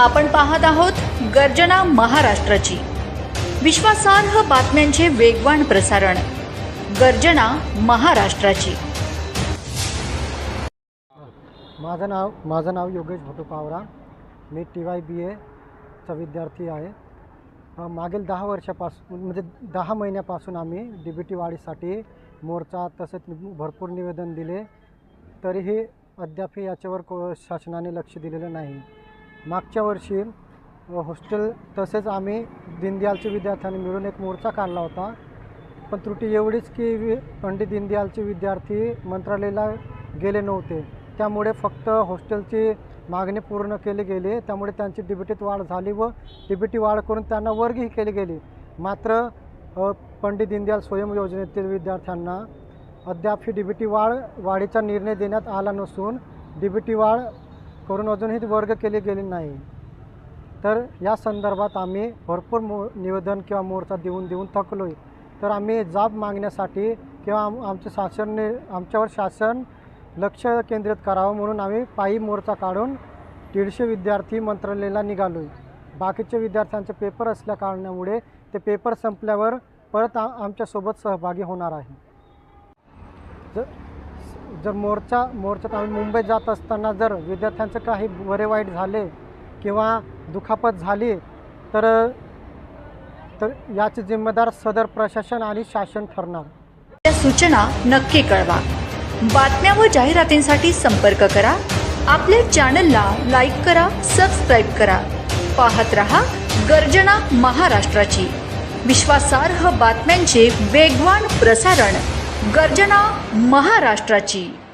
आपण पाहत आहोत गर्जना महाराष्ट्राची. विश्वासार्ह बातम्यांचे वेगवान प्रसारण. गर्जना महाराष्ट्राची. माझं नाव माझं नाव योगेश भटू पावरा. मी टी वाय बी एचा विद्यार्थी आहे. मागील दहा वर्षापासून म्हणजे दहा महिन्यापासून आम्ही डी बी टी वाढीसाठी मोर्चा तसेच भरपूर निवेदन दिले. तरीही अद्याप याच्यावर को शासनाने लक्ष दिलेलं नाही. मागच्या वर्षी हॉस्टेल तसेच आम्ही दीनदयालचे विद्यार्थ्यांनी मिळून एक मोर्चा काढला होता. पण त्रुटी एवढीच की वि पंडित दीनदयालचे विद्यार्थी मंत्रालयाला गेले नव्हते. त्यामुळे फक्त हॉस्टेलची मागणी पूर्ण केली गेली. त्यामुळे त्यांची डिबिटीत वाढ झाली व डिबिटी वाढ करून त्यांना वर्गही केली गेली. मात्र पंडित दीनदयाल स्वयं योजनेतील विद्यार्थ्यांना अद्याप ही डिबिटी वाढ वाढीचा निर्णय देण्यात आला नसून डिबिटी वाढ करून अजूनही वर्ग केले गेले नाही. तर या संदर्भात आम्ही भरपूर मो निवेदन किंवा मोर्चा देऊन देऊन थकलो आहे तर आम्ही जाब मागण्यासाठी किंवा आम आमच्या शासनने आमच्यावर शासन लक्ष केंद्रित करावं म्हणून आम्ही पायी मोर्चा काढून दीडशे विद्यार्थी मंत्रालयाला निघालो आहे बाकीचे विद्यार्थ्यांचे पेपर असल्या कारणामुळे ते पेपर संपल्यावर परत आ आमच्यासोबत सहभागी होणार आहे. जर जर मोर्चा मोर्चात आम्ही मुंबईत जात असताना जर विद्यार्थ्यांचं काही बरे वाईट झाले किंवा दुखापत झाली तर तर याची जिम्मेदार सदर प्रशासन आणि शासन ठरणार. त्या सूचना नक्की कळवा. बातम्या व जाहिरातींसाठी संपर्क करा. आपल्या चॅनलला लाईक करा सबस्क्राईब करा. पाहत रहा गर्जना महाराष्ट्राची. विश्वासार्ह बातम्यांचे वेगवान प्रसारण. गर्जना महाराष्ट्राची.